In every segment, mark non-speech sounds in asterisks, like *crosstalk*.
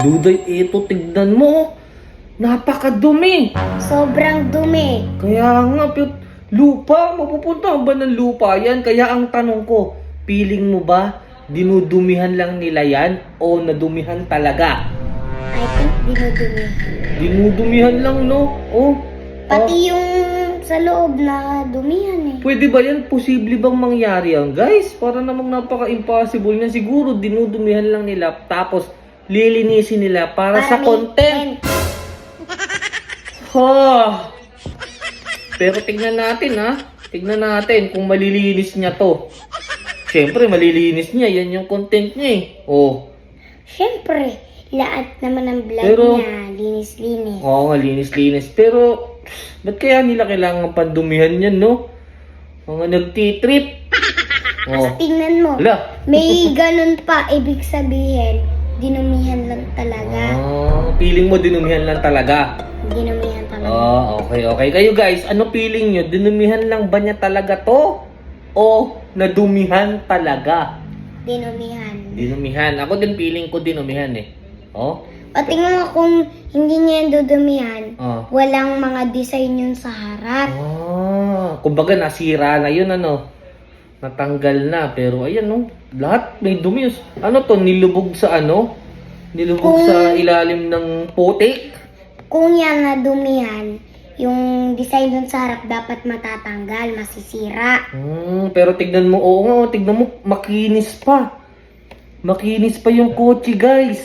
Duday, ito, tignan mo. Napakadumi. Sobrang dumi. Kaya nga, pero lupa, mapupunta ba ng lupa yan? Kaya ang tanong ko, feeling mo ba, dinudumihan lang nila yan o nadumihan talaga? I think dinudumi. Dinudumihan lang, no? Oh. Pati yung sa loob na dumihan eh. Pwede ba yan? Posible bang mangyari yan? Guys, para namang napaka-impossible na siguro dinudumihan lang nila tapos lilinisin nila para, sa may content. Ha! *laughs* Pero tignan natin ha. Tignan natin kung malilinis niya to. Siyempre, malilinis niya. Yan yung content niya eh. Oh. Siyempre, lahat naman ng vlog Pero- niya, linis-linis. Oo nga, linis-linis. Pero, ba't kaya nila kailangan pandumihan yan, no? Mga nagtitrip. Oh. Tingnan mo, Hala. may ganun pa, ibig sabihin, dinumihan lang talaga. Ah, feeling mo dinumihan lang talaga. Dinumihan talaga. Ah, okay, okay. Kayo guys, ano feeling nyo? Dinumihan lang ba niya talaga to? O nadumihan talaga? Dinumihan. Dinumihan. Ako din feeling ko dinumihan eh. Oh? O tingnan mo kung hindi niya yung dudumihan, Ah. walang mga design yun sa harap. Ah, kumbaga nasira na yun ano. Natanggal na. Pero ayan no, lahat may dumi. Ano to, nilubog sa ano? Nilubog Kung- sa ilalim ng putik? Kung yan na dumihan, yung design dun sa harap dapat matatanggal, masisira. Hmm, pero tignan mo, oo nga, tignan mo, makinis pa. Makinis pa yung kotse, guys.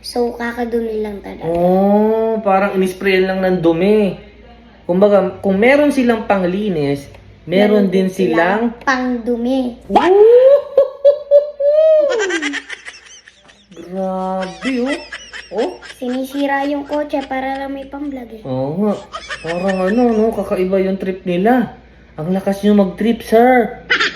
So, kakadumi lang talaga. Oh, parang inisprayan lang ng dumi. Kumbaga, kung meron silang panglinis, meron din silang... pangdumi. *laughs* Grabe, oh. Oh, Sinisira yung kotse para lang may pang-vlog eh. oo nga. Parang ano, no, kakaiba yung trip nila. Ang lakas nyo mag-trip, sir. *laughs*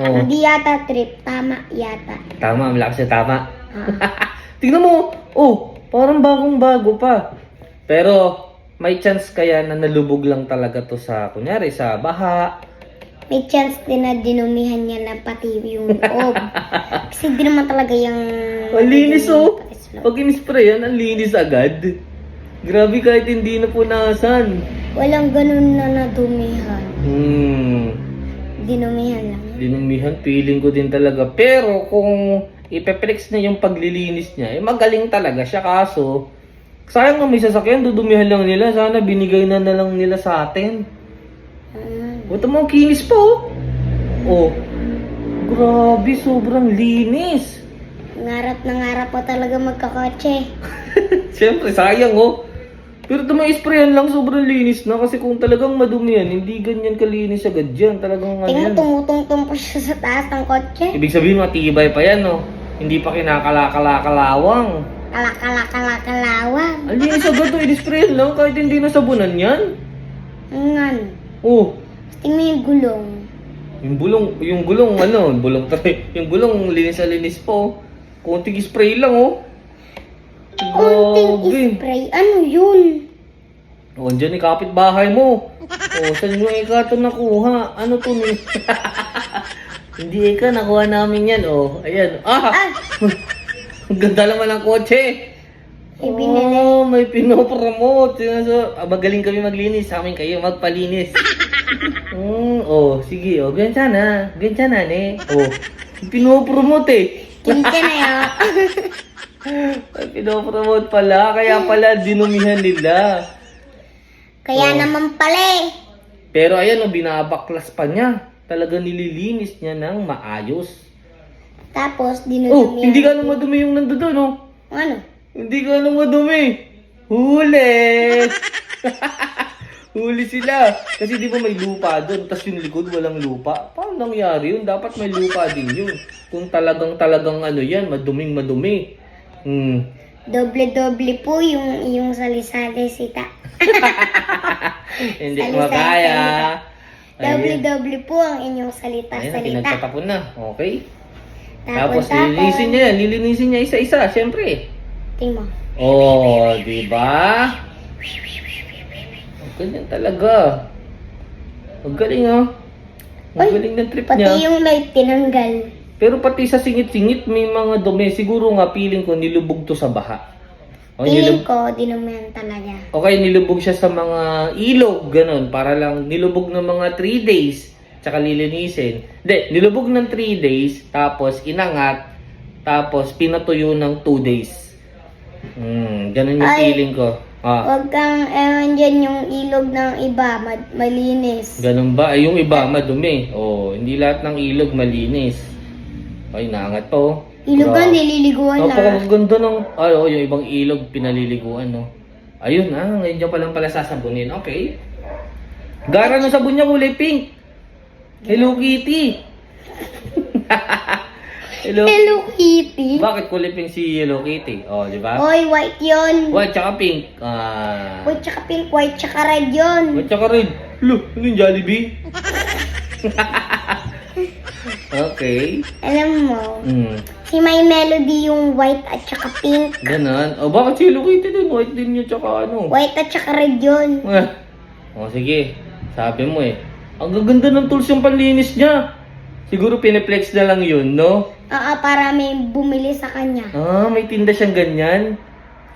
Oh, Hindi yata trip, tama yata. tama, ang lakas niya, tama. Ah. *laughs* Tingnan mo, oh, parang bagong-bago pa. Pero, may chance kaya na nalubog lang talaga to sa, kunyari, sa baha. May chance din na dinumihan niya lang pati yung loob. *laughs* Kasi di naman talaga yung... Ang linis, oh. Pag in-spray yan, ang linis agad. Grabe kahit hindi na punasan. Walang ganun na nadumihan. Hmm. Dinumihan lang. Dinumihan, feeling ko din talaga. Pero kung ipeplex na yung paglilinis niya, eh magaling talaga siya. Kaso, sayang nga may sasakyan, dudumihan lang nila. Sana binigay na na lang nila sa atin. Ito mo, kinis pa oh. Oh. Grabe, sobrang linis. Ngarap na ngarap pa talaga magkakotse. *laughs* Siyempre, sayang oh. Pero ito may sprayan lang, sobrang linis na. Kasi kung talagang madumi yan, hindi ganyan kalinis agad yan. Talagang ano Tingnan yan. tumutungtong pa siya sa taas ng kotse. Ibig sabihin, matibay pa yan, no? Hindi pa kinakalakalawang. Kalakalakalawang. Ang linis agad to, *laughs* i-sprayan lang kahit hindi nasabunan yan. Ang ano. Oh, Tingnan yung gulong. yung bulong, yung gulong, ano, bulong tayo. *laughs* Yung gulong, linis na linis po. Konting spray lang, oh. Konting Grabe. spray. Ano yun? Oh, dyan yung kapitbahay mo. Oh, saan mo ika ito nakuha? Ano to ni? *laughs* Hindi ika, nakuha namin yan. Oh, ayan. Ah! Ah! *laughs* Ang ganda naman ng kotse. Ibinili. Oh, may pinopromote. So, ah, magaling kami maglinis. Sa amin kayo magpalinis. *laughs* mm, oh, sige. Oh, ganyan sana. Ganyan sana, ne. Oh, pinopromote eh. Kinka na *laughs* yun. Ay, pinopromote pala. Kaya pala dinumihan nila. Kaya Oh. naman pala eh. Pero ayan, oh, binabaklas pa niya. Talaga nililinis niya ng maayos. Tapos, Oh, dinudumihan. hindi ka madumi yung nandoon, oh. Ano? Hindi ka nang madumi. Huli! *laughs* Huli sila. Kasi di ba may lupa doon, tapos yung likod walang lupa. Paano nangyari yun? Dapat may lupa din yun. Kung talagang talagang ano yan, maduming madumi. Hmm. Doble-doble po yung, yung sali-sali sita. *laughs* Hindi Sali-sali. ko makaya. Ayun. Doble-doble po ang inyong Ayun, salita-salita. pinagtatapon na. Okay. Tapos, Tapos lilinisin niya yan. Lilinisin niya isa-isa, syempre. Tingnan mo. Oh, di ba? Ganyan talaga. Ang galing ah. Ang Ay, galing ng trip Pati niya. yung light tinanggal. Pero pati sa singit-singit may mga dumi. Siguro nga feeling ko nilubog to sa baha. O, Feeling nilub- ko, dinumihan talaga. okay, nilubog siya sa mga ilog, ganun, para lang nilubog ng mga 3 days, tsaka lilinisin. Hindi, nilubog ng 3 days, tapos inangat, tapos pinatuyo ng 2 days. Hmm, ganun yung Ay. feeling ko. Ah, Huwag kang ewan dyan yung ilog ng iba, ma- malinis. ganun ba? Ay, yung iba, madumi. Oh, hindi lahat ng ilog malinis. Ay, naangat pa oh. Ilogan, nililiguan na. Napakaganda ng, ay, oh, yung ibang ilog pinaliliguan, no? Ayun, ah, ngayon niya palang pala sasabunin. Okay. Gara ng sabon niya kulay pink. Hello Kitty. *laughs* Hello. Hello Kitty. Bakit kulay pink si Hello Kitty? Oh, di ba? Oy, white yun. White tsaka pink. Ah. White tsaka pink, white tsaka red yun. White tsaka red. Lo, ano yung Jollibee? *laughs* okay. Alam mo, Hmm. si My Melody yung white at tsaka pink. Ganon. Oh, bakit si Hello Kitty din? White din yun tsaka ano? White at tsaka red yun. Eh. O sige, sabi mo eh. Ang gaganda ng tools yung panlinis niya. Siguro pineplex na lang yun, no? Oo, para may bumili sa kanya. Ah, may tinda siyang ganyan.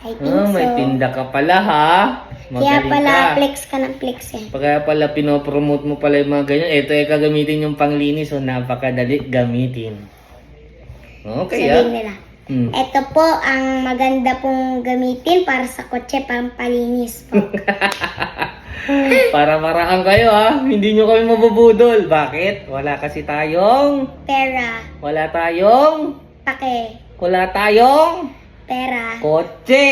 I think Ah, may so. tinda ka pala ha. Kaya Magaling pala ka. flex ka ng flex eh. Kaya pala pinopromote mo pala yung mga ganyan. Ito ay kagamitin yung panglinis so napakadali gamitin. Okay ah. Sabihin nila. Hmm. Ito po ang maganda pong gamitin para sa kotse pampalinis po. *laughs* Para maraan kayo ha. Hindi nyo kami mabubudol. Bakit? Wala kasi tayong... Pera, Wala tayong... pake, Wala tayong... pera. Kotse!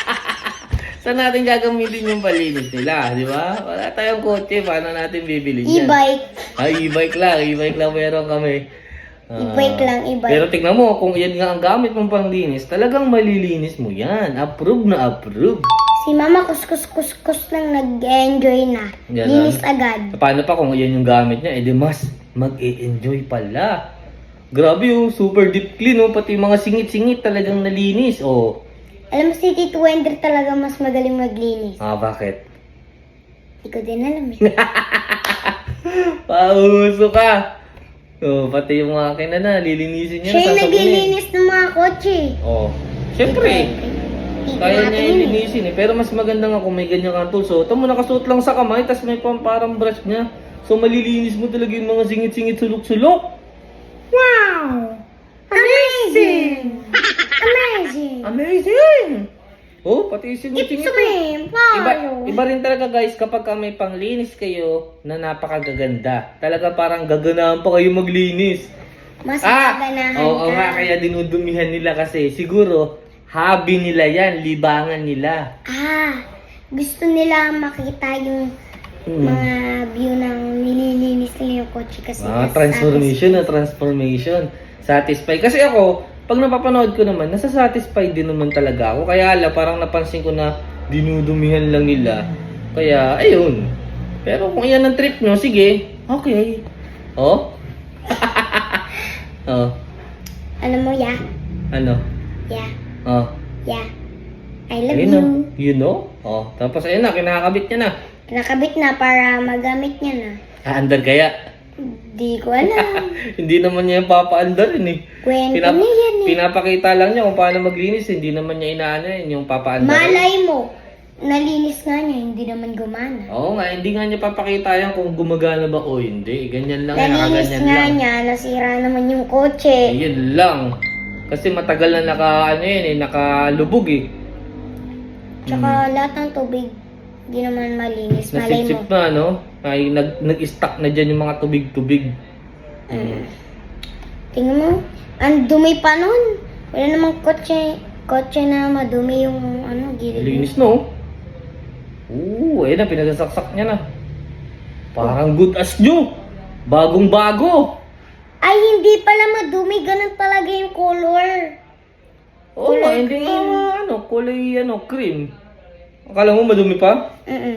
*laughs* Saan natin gagamitin yung palinis nila, di ba? Wala tayong kotse, paano natin bibili yan? E-bike. Ay, e-bike lang, e-bike lang meron kami. Ah, E-bike lang, e-bike. Pero tignan mo, kung yan nga ang gamit mong panglinis, talagang malilinis mo yan. Approve na approve. Si mama kuskus-kuskus lang nag-enjoy na. Yan Linis lang. agad. Paano pa kung yan yung gamit niya, edi mas mag-e-enjoy pala. Grabe oh, super deep clean oh, pati mga singit-singit talagang nalinis. Oh, Alam mo si Tito Wender talaga mas magaling maglinis. ah bakit? Hindi ko din alam eh. *laughs* Pauso ka. Oh, pati yung mga akin na na, lilinisin niya. Siya yung naglilinis ng mga kotse. Oh. Siyempre, Tito kaya niya yun eh. ilinisin eh. Pero mas maganda nga kung may ganyan kang tools. So, ito mo nakasuot lang sa kamay, tas may pang parang brush niya. So, malilinis mo talaga yung mga singit-singit sulok-sulok. Wow! Amazing! Amazing! Amazing! Oh, pati yung It's singit-singit. me! Iba, iba rin talaga guys kapag ka may panglinis kayo na napakagaganda. Talaga parang gaganahan pa kayo maglinis. Mas Ah! Oo ka. nga, kaya dinudumihan nila kasi siguro hobby nila yan, libangan nila. Ah! Gusto nila makita yung Hmm. mga view ng nililinis nila yung kotse kasi Ah, transformation na transformation. Satisfy. Kasi ako, pag napapanood ko naman, nasa-satisfy din naman talaga ako. Kaya ala, parang napansin ko na dinudumihan lang nila. Kaya, ayun. Pero kung yan ang trip nyo, sige. Okay. Oh? *laughs* oh. Alam mo, ya? Ano? Ya. Oh. Ya. I love Ayun you. na. You know? Oh. Tapos ayun na, kinakabit niya na. Nakabit na para magamit niya na. Aandar kaya? Di ko alam. *laughs* Hindi naman niya yung papaandarin eh. Kwento Pinap- niya yan eh. pinapakita lang niya kung paano maglinis. Hindi naman niya inaano yun, yung papaandarin. Malay mo, nalinis nga niya, hindi naman gumana. Oo nga, hindi nga niya papakita yan kung gumagana ba o hindi. Ganyan lang, Nalinis nakaganyan nga lang. niya, nasira naman yung kotse. Ayun lang. Kasi matagal na naka, ano yun eh, nakalubog eh. Tsaka lahat ng tubig, hindi naman malinis. Malay mo. Nasipsip na, no? Ay, nag, nag-stuck na dyan yung mga tubig-tubig. Mm. Tingnan mo, ang dumi pa nun. Wala namang kotse, kotse na madumi yung ano, gilid. Linis no? Oo, ayun na, pinasasaksak niya na. Parang good as new. Bagong bago. Ay, hindi pala madumi, ganun talaga yung color. Oo nga, Kulay hindi nga, cream. ano, kulay, ano, cream. Akala mo madumi pa? Mm-mm.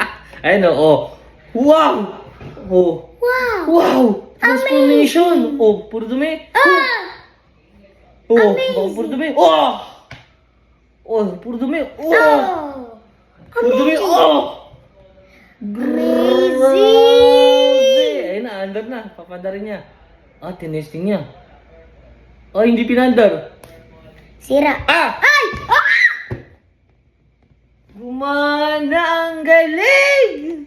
*laughs* Ayun o, oh. Wow! Oh, Wow! wow! Transformation! Oh, puro dumi. Ah! Oh, Amazing. baka puro dumi. Oh! Oh, puro dumi. Oh! Oh! Puro dumi. Oh! Amazing! Ayun na, andar na. Papandarin niya. Ah, tinesting niya. O, hindi pinandar. Sira. Ah! Ay! Ah! Gumana ang galing!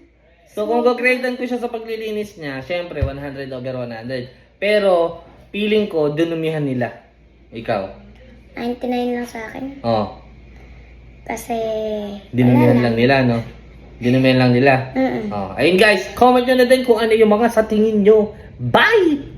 So, kung gagredan ko siya sa paglilinis niya, syempre, 100 over 100. Pero, feeling ko, dunumihan nila. Ikaw. 99 lang sa akin. Oh. Kasi... Dinumihan lang nila, no? Dinumihan lang nila. Mm-mm. Oh. Ayun guys, comment nyo na din kung ano yung mga sa tingin nyo. Bye!